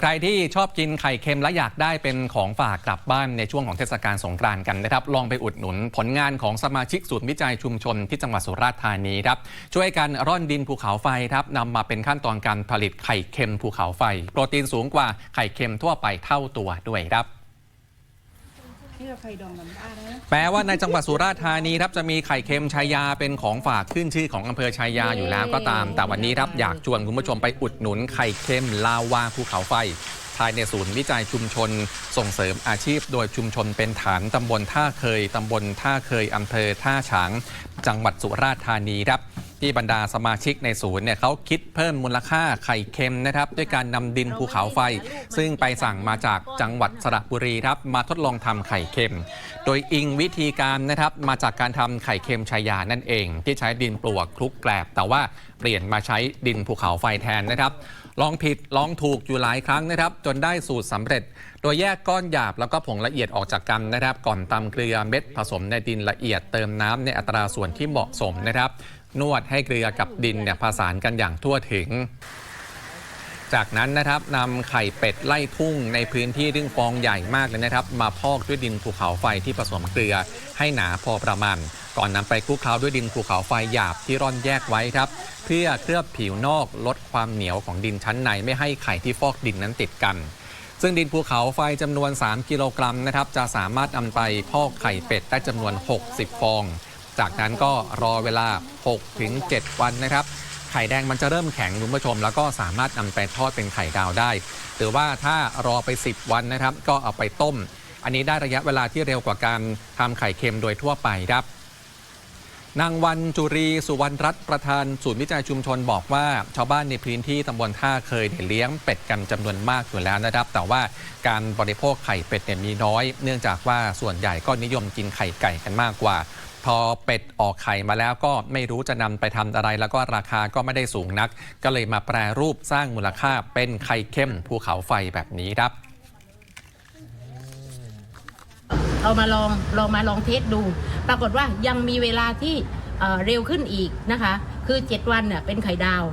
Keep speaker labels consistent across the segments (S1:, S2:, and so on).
S1: ใครที่ชอบกินไข่เค็มและอยากได้เป็นของฝากกลับบ้านในช่วงของเทศกาลสงกรานต์กันนะครับ ลองไปอุดหนุนผลงานของสมาชิกศูนย์วิจัยชุมชนที่จังหวัดสุราษฎร์ธานีครับช่วยกันร่อนดินภูเขาไฟครับนำมาเป็นขั้นตอนการผลิตไข่เค็มภูเขาไฟ โปรตีนสูงกว่าไข่เค็มทั่วไปเท่าตัวด้วยครับ
S2: นี่เราไข่ดองน้ำปลานะ
S1: แม้ว่าในจังหวัดสุราษฎร์ธานีครับจะมีไข่เค็มชายาเป็นของฝากขึ้นชื่อของอำเภอชายาอยู่แล้วก็ตาม แต่วันนี้ครับอยากชวนคุณผู้ชมไปอุดหนุนไข่เค็มลาวาภูเขาไฟ ภายในศูนย์วิจัยชุมชน ส่งเสริมอาชีพโดยชุมชนเป็นฐานตำบลท่าเคยตำบลท่าเคยอำเภอท่าฉาง จังหวัดสุราษฎร์ธานีครับ ที่บรรดาสมาชิกในศูนย์เนี่ยเขาคิดเพิ่มมูลค่าไข่เค็มนะครับด้วยการนำดินภูเขาไฟ ซึ่งไปสั่งมาจากจังหวัดสระบุรีครับมาทดลองทำไข่เค็ม โดยอิงวิธีการนะครับมาจากการทำไข่เค็มชายานั่นเอง ที่ใช้ดินปลวกคลุกแกลบ แต่ว่าเปลี่ยนมาใช้ดินภูเขาไฟแทนนะครับ ลองผิดลองถูกอยู่หลายครั้งนะครับ จนได้สูตรสำเร็จ โดยแยกก้อนหยาบแล้วก็ผงละเอียดออกจากกันนะครับ ก่อนตำเกลือเม็ดผสมในดินละเอียดเติมน้ำในอัตราส่วนที่เหมาะสมนะครับ นวดให้เกลือกับดินเนี่ยผสานกันอย่างทั่วถึง จากนั้นนะครับนำไข่เป็ดไล่ทุ่งในพื้นที่ซึ่งฟองใหญ่มากเลยนะครับ มาพอกด้วยดินภูเขาไฟที่ผสมเกลือให้หนาพอประมาณ ก่อนนำไปคลุกเคล้าด้วยดินภูเขาไฟหยาบที่ร่อนแยกไว้ครับ เพื่อเคลือบผิวนอกลดความเหนียวของดินชั้นในไม่ให้ไข่ที่ฟอกดินนั้นติดกันซึ่งดินภูเขาไฟจำนวน 3 กิโลกรัมนะครับ จะสามารถนำไปพอกไข่เป็ดได้จำนวน 60 ฟอง จากนั้นก็รอเวลา 6-7 วันนะครับไข่แดงมันจะเริ่มแข็งคุณผู้ชม แล้วก็สามารถนำไปทอดเป็นไข่ดาวได้ หรือว่าถ้ารอไป 10 วันนะครับ ก็เอาไปต้ม อันนี้ได้ระยะเวลาที่เร็วกว่าการทำไข่เค็มโดยทั่วไปครับนางวันจุรีสุวรรณรัตน์ประธานศูนย์วิจัยชุมชนบอกว่า ชาวบ้านในพื้นที่ตำบลท่าเคยเลี้ยงเป็ดกันจำนวนมากอยู่แล้วนะครับ แต่ว่าการบริโภคไข่เป็ดเนี่ยมีน้อย เนื่องจากว่าส่วนใหญ่ก็นิยมกินไข่ไก่กันมากกว่า พอเป็ดออกไข่มาแล้วก็ไม่รู้จะนำไปทำอะไร แล้วก็ราคาก็ไม่ได้สูงนัก ก็เลยมาแปรรูปสร้างมูลค่าเป็นไข่เข้มภูเขาไฟแบบนี้ครับ
S3: เอามาลองลองมาลองเทสดู ปรากฏว่ายังมีเวลาที่เเร็วขึ้นอีกนะคะ คือ 7 วันเนี่ยเป็นไข่ดาว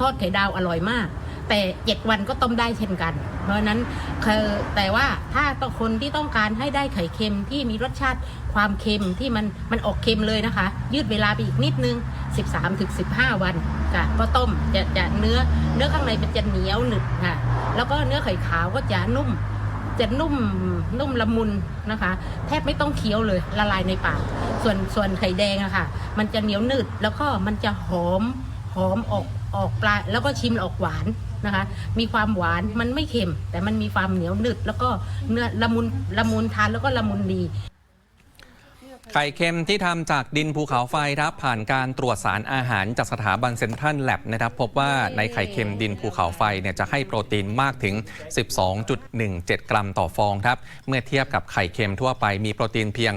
S3: ทอดไข่ดาวอร่อยมาก แต่7วันก็ต้มได้เช่นกัน เพราะนั้นคือแต่ว่าถ้าต้องคนที่ต้องการให้ได้ไข่เค็มที่มีรสชาติความเค็มที่มันมันออกเค็มเลยนะคะ ยืดเวลาไปอีกนิดนึง 13ถึง15 วันค่ะก็ต้มจะจะเนื้อเนื้อข้างในเป็นจะเหนียวหนึบค่ะแล้วก็เนื้อไข่ขาวก็จะนุ่มจะนุ่มนุ่มละมุนนะคะ แทบไม่ต้องเคี้ยวเลยละลายในปากส่วนส่วนไข่แดงอะค่ะ มันจะเหนียวหนืดแล้วก็มันจะหอมหอมออกออกปลาแล้วก็ชิมออกหวาน นะคะ มีความหวานมันไม่เค็ม แต่มันมีความเหนียวหนึดแล้วก็เนื้อละมุนละมุนทานแล้วก็ละมุนดี
S1: ไข่เค็มที่ทำจากดินภูเขาไฟครับผ่านการตรวจสารอาหารจากสถาบันเซนทรัลแลบนะครับ พบว่าในไข่เค็มดินภูเขาไฟเนี่ยจะให้โปรตีนมากถึง 12.17 กรัมต่อฟองครับ เมื่อเทียบกับไข่เค็มทั่วไปมีโปรตีนเพียง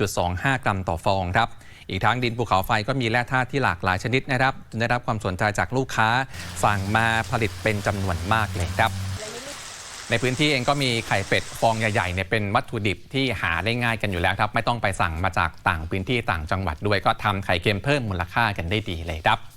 S1: 6.25 กรัมต่อฟองครับ อีกทั้งดินภูเขาไฟก็มีแร่ธาตุที่หลากหลายชนิดนะครับได้รับความสนใจจากลูกค้าสั่งมาผลิตเป็นจำนวนมากเลยครับในพื้นที่เองก็มีไข่เป็ดฟองใหญ่ๆเนี่ยเป็นวัตถุดิบที่หาได้ง่ายกันอยู่แล้วครับ ไม่ต้องไปสั่งมาจากต่างพื้นที่ต่างจังหวัดด้วยก็ทำไข่เค็มเพิ่มมูลค่ากันได้ดีเลยครับ